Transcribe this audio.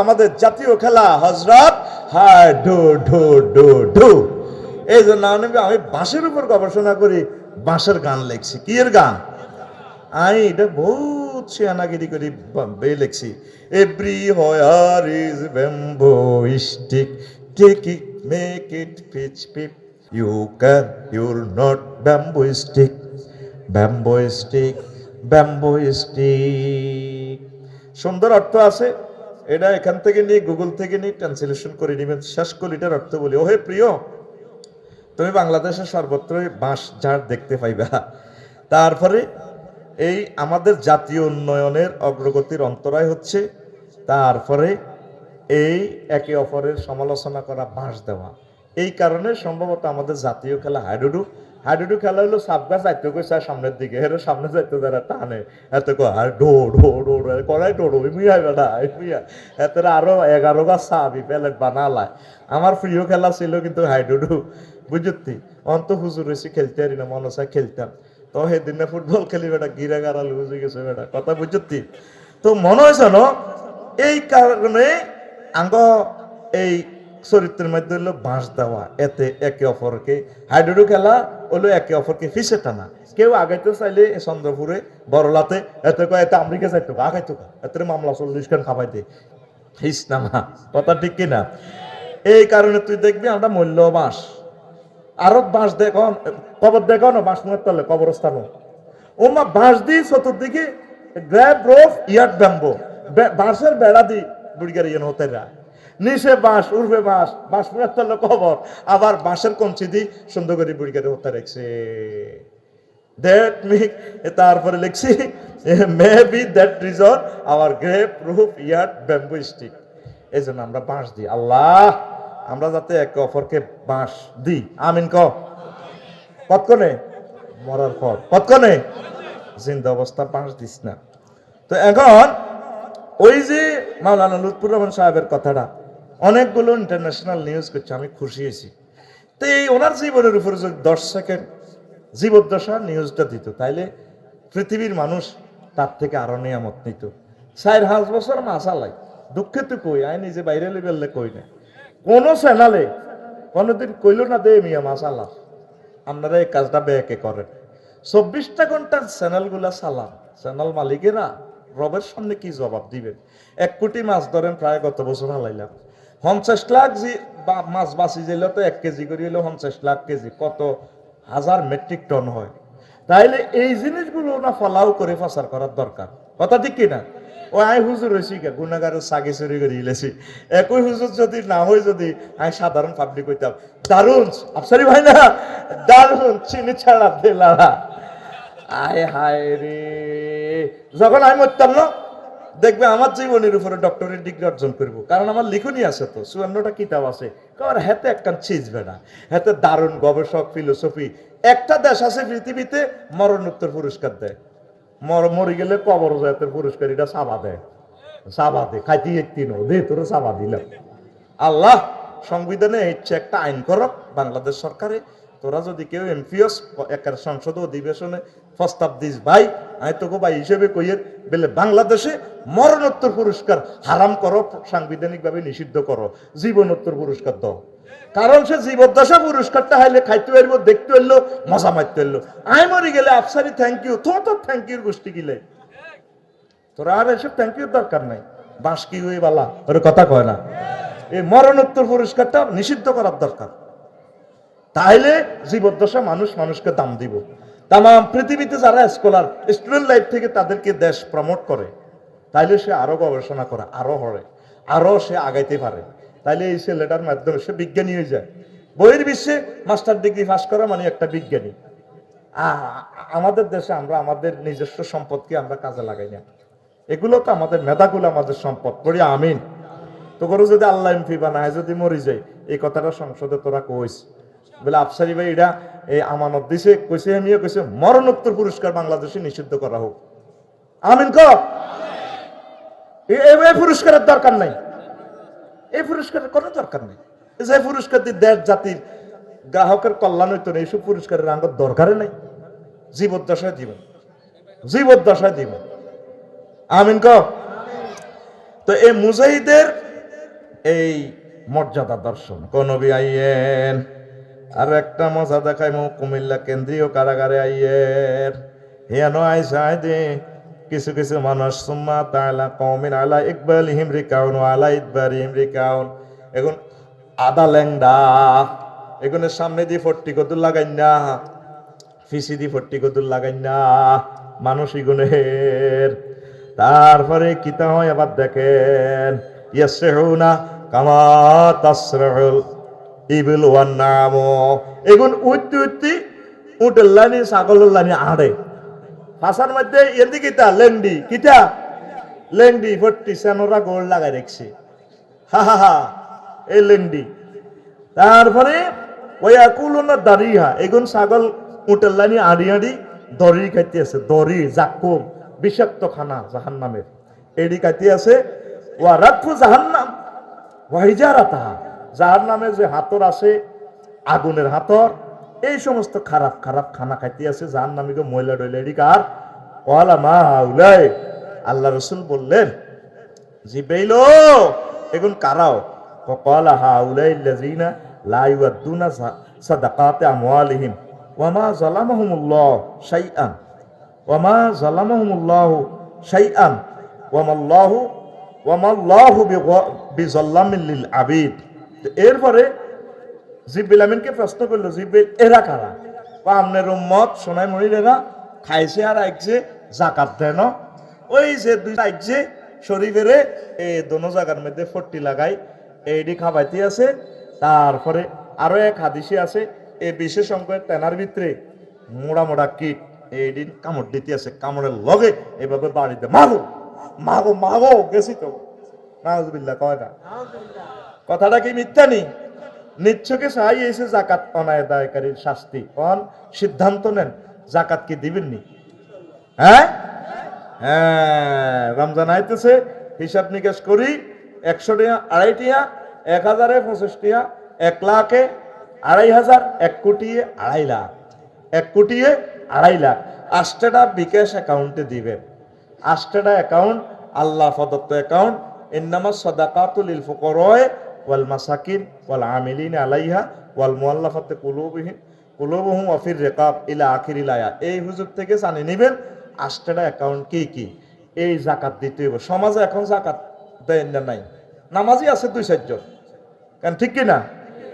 আমাদের জাতীয় খেলা, হজরত এই জন্য আমি বাঁশের উপর গবেষণা করি, বাঁশের গান লিখছি। এর গান? আমি এটা বহুত করি লিখছি। Everywhere is bamboo stick take it make it pitch peep. You can, your not bamboo stick bamboo stick bamboo stick সুন্দর অর্থ আছে। এটা এখান থেকে নিয়ে গুগল থেকে নিয়ে ট্রান্সলেশন করে নিবেন, শেষ কলিটার অর্থ বলি। ওহে প্রিয়, তুমি বাংলাদেশের সর্বত্রই বাঁশ ঝাড় দেখতে পাইবা। তারপরে এই আমাদের জাতীয় উন্নয়নের অগ্রগতির অন্তরায় হচ্ছে, তারপরে এই একে অপরের সমালোচনা করা, বাঁশ দেওয়া। এই কারণে সম্ভবত আমাদের জাতীয় খেলা হাডুডু হাডুডু খেলা হলো সাপ গাছ যাইতে কই চায় সামনের দিকে। এর সামনে যাইতে যারা টানে, এত কো আর ডো ডো ডো কড়াই ডো মিয়া বেটা মিয়া এত আরও এগারো গাছ সাবি পেলেট বানালায়। আমার প্রিয় খেলা ছিল কিন্তু হাইডুডু বুঝতি? অন্ত হুজুর হয়েছি খেলতে পারি না, মনে চায় খেলতাম। তো সেদিন ফুটবল খেলি বেটা, গিরা গারা লুজে গেছে বেটা, কথা বুঝতি? তো মনে হয়েছে ন, এই কারণে আঙ্গ এই চরিত্রের মধ্যে হলো বাঁশ দেওয়া, এতে একে অপরকে। হাইডুডু খেলা হলো একে অপরকে ফিসে টানা। কেউ আগাইতে চাইলে চন্দ্রপুরে বড়লাতে, এতে এতে আমেরিকা যাইতো আগাইতো এতে মামলা চল্লিশ খান খাবাই দে। হিস না কথা ঠিক কিনা? এই কারণে তুই দেখবি আমরা মূল্য বাঁশ আরও বাঁশ দেখো, কবর দেখো না বাঁশ মনে তলে, কবরস্থান। ওমা বাঁশ দি চতুর্দিকে গ্র্যাব রোফ ইয়াট ব্যাম্বো। বাঁশের বেড়া দি বুড়িগার ইয়েন হতে নিচে বাঁশ, উর্ফে বাঁশ বাঁশ তলে কবর। আবার বাঁশের কঞ্চি দি সুন্দর করে বুড়িগারে হতে রেখছে। দ্যাট মি তারপরে লিখছি maybe that reason our grape roof yacht bamboo stick এই জন্য আমরা বাঁশ দিই। আল্লাহ, আমরা যাতে একে অপরকে বাঁশ দিই। আমিন ক কতক্ষণে মরার পর কতক্ষণে জিন্দা অবস্থা, বাঁশ দিস না। তো এখন, ওই যে মাওলানা লুৎফুর রহমান সাহেবের কথাটা অনেকগুলো ইন্টারন্যাশনাল নিউজ করছে, আমি খুশি হয়েছি। তো এই ওনার জীবনের উপরে যদি দশ সেকেন্ড জীবদ্দশা নিউজটা দিত, তাইলে পৃথিবীর মানুষ তার থেকে আরও নিয়ামত নিত। চার পাঁচ বছর মাসালাই দুঃখে তো কই, আই নিজে বাইরে লেবেললে কই না। কোন চ্যানেলে কোনোদিন কইল না দে মিয়া মাসাল্লাহ আপনারা এই কাজটা বেকে করেন। চব্বিশটা ঘণ্টার চ্যানেলগুলা চালান। চ্যানেল মালিকেরা রবের সামনে কি জবাব দিবেন? এক কোটি মাছ ধরেন, প্রায় গত বছর হালাইলাম। পঞ্চাশ লাখ বা- মাছ বাঁচি যাইলে তো এক কেজি করে হইল পঞ্চাশ লাখ কেজি, কত হাজার মেট্রিক টন হয়। তাইলে এই জিনিসগুলো না ফলাও করে প্রচার করার দরকার। কথা ঠিক কিনা? ও আই হুজুর হয়েছি কে গুণাগারের সাগে চুরি করে ইলেছি একই হুজুর যদি না হয় যদি আমি সাধারণ পাবলিক হইতাম। দারুণ আফসারি ভাই না? দারুণ চিনি ছাড়া দিলারা আয় হায় রে। যখন আমি মরতাম না দেখবে আমার জীবনের উপরে ডক্টরেট ডিগ্রি অর্জন করব। কারণ আমার লিখনি আছে তো, চুয়ান্নটা কিতাব আছে। কারণ হাতে একখান চিজ বেড়া হাতে দারুণ গবেষক ফিলোসফি একটা দেশ আছে পৃথিবীতে, মরণোত্তর পুরস্কার দেয়। মর, মরে গেলে কবর জাতের পুরস্কার এটা সাবা দেয়। সাবা দে, খাইতে একটি নো দে, তোর সাবা দিলাম। আল্লাহ, সংবিধানে ইচ্ছে একটা আইন করো, বাংলাদেশ সরকারে। তোরা যদি কেউ এমপিওস একার সংসদ অধিবেশনে প্রস্তাব দিস ভাই আমি তোকে হিসেবে কইয়ের বলে বাংলাদেশে মরণোত্তর পুরস্কার হারাম করো, সাংবিধানিকভাবে নিষিদ্ধ করো, জীবনোত্তর পুরস্কার দাও। কারণ সে জীবদ্দশা পুরস্কারটা হাইলে খাইতে পারব, দেখতে পারল, মজা মারতে পারল। গেলে আফসারি থ্যাংক ইউ তো তো থ্যাংক ইউর গোষ্ঠী গিলে। তোরা আর এসব থ্যাংক ইউর দরকার নাই। বাঁশ কি হয়ে বালা? ওর কথা কয় না। এই মরণোত্তর পুরস্কারটা নিষিদ্ধ করার দরকার। তাইলে জীবদ্দশা মানুষ মানুষকে দাম দিব। তাম পৃথিবীতে যারা স্কলার স্টুডেন্ট লাইফ থেকে তাদেরকে দেশ প্রমোট করে, তাইলে সে আরও গবেষণা করে, আরও হরে আরও সে আগাইতে পারে। তাইলে এই ছেলেটার মাধ্যমে সে বিজ্ঞানী হয়ে যায়। বইয়ের বিশ্বে মাস্টার ডিগ্রি পাস করা মানে একটা বিজ্ঞানী। আমাদের দেশে আমরা আমাদের নিজস্ব সম্পদকে আমরা কাজে লাগাই না। এগুলো তো আমাদের মেধাগুলো, আমাদের সম্পদ। করি আমিন। তো করো যদি আল্লাহ এমপি বানায়, যদি মরি যায়, এই কথাটা সংসদে তোরা কইস। বলে আফসারি ভাই এটা এই আমানত দিছে, কইছে আমিও, কইছে মরণোত্তর পুরস্কার বাংলাদেশে নিষিদ্ধ করা হোক। আমিন ক এ- এ- এই পুরস্কারের দরকার নাই। এই পুরস্কারের কোনো দরকার নেই। যে পুরস্কার দিয়ে দেশ, জাতির গ্রাহকের কল্যাণ হইতো না, এইসব পুরস্কারের আঙ্গর দরকারে নাই। জীবদ্দশায় দিবেন। জীবদ্দশায় দিবেন। আমিন ক তো এই মুজাহিদের এই মর্যাদা দর্শন। কনবি আইয়েন। আর একটা মজা দেখাই মো কুমিল্লা কেন্দ্রীয় কারাগারে আইয়ের হিয়ানো আইসাই দে কিছু কিছু মানুষ, সুম্মা তাআলা কওমিন আলা ইকবালিহিম রিকাউন ওয়া আলা ইদবারিহিম রিকাউন এখন আদা ল্যাংডা এগুনের সামনে দিয়ে ফট্টি কদুর লাগাই না, ফিসি দি ফট্টি কদুর লাগাই না, মানুষ ইগুনের তারপরে কিতা হয় আবার দেখেন ইয়াসরাহুনা কামা তাসরাহুল ইবিল ওয়ান নাম। এগুন উঠতে উঠতে উটের লানি, ছাগলের লানি আড়ে ভাষার মধ্যে এদি কিতা? লেংডি। কিতা? লেংডি ফট্টি সেনোরা গোল লাগাই দেখছি হা হা হা, এই লেংডি। তারপরে ওই একুলনা দাঁড়িয়া এগুন ছাগল উটের লানি আড়ি আড়ি দড়ি খাইতে আছে। দড়ি, জাকুম, বিষাক্ত খানা জাহান নামের এডি আছে। ওয়া রাখু জাহান্নাম। ওয়াহিজারা তাহা যার নামে যে হাতর আছে, আগুনের হাতর, এই সমস্ত খারাপ খারাপ খানা খাইতে আছে, যার নামে গো ময়লা ডইলা এডি কার কলা মা উলাই, আল্লাহ রসুল বললেন জিব্রাইল এগুন কারাও কলা হা উলাইল্লাযিনা লা ইউদ্দুনা সাদাকাতে আমওয়ালিহিম ওয়ামা যালামাহুমুল্লাহ শাইআন ওয়ামা যালামাহুমুল্লাহ শাইআন ওয়ামাল্লাহু ওয়ামাল্লাহু বিযাল্লামিল লিল আবিদ এরপরে জিব্রিল আমিনকে প্রশ্ন করল জিব্রিল এরা কারা? বা আমনের উম্মত সোনাই মরিলেরা খাইছে আর আইছে, জাকাত দেন। ওই যে দুই আইছে শরীফেরে এই দোনো জায়গার মধ্যে ফট্টি লাগাই এইডি খাবাইতে আছে, তারপরে আরও এক হাদিসে আছে এই বিশেষ অঙ্কের তেনার ভিতরে মোড়া মোড়া কিট এইদিন কামড় দিতে আছে, কামড়ের লগে এভাবে বাড়িতে, মাগো মাগো মাগো, গেছি তো। নাউজবিল্লাহ কয় না? কথাটা কি মিথ্যা নেই নিচ্ছকে সাহাই এসে জাকাত অনায় দায়কারীর শাস্তি কন সিদ্ধান্ত নেন জাকাত কি দিবেননি হ্যাঁ? হ্যাঁ রমজান আইতেছে হিসাব নিকাশ করি একশো টিয়া আড়াই টিয়া এক হাজারে পঁচিশ টিয়া এক লাখে আড়াই হাজার এক কোটিয়ে আড়াই লাখ এক কোটিয়ে আড়াই লাখ। আষ্টটা বিকাশ অ্যাকাউন্টে দিবেন। আষ্টটা অ্যাকাউন্ট আল্লাহ প্রদত্ত অ্যাকাউন্ট ইন্নামা সাদাকাতুল ইল ফুকরয় ওয়াল মাসাকিন ওয়াল আমিলিন আলাইহা ওয়াল মুআল্লাফাতে কুলুবিহিম, কুলুবুহুম ওয়া ফির রিকাব ইলা আখিরিল আয়াত এই হুজুর থেকে জানি নেবেন আষ্টটা অ্যাকাউন্ট কি কি? এই জাকাত দিতে হবে সমাজে এখন জাকাত দেয় না নাই? নামাজি আছে দুই চারজন কারণ ঠিক কি না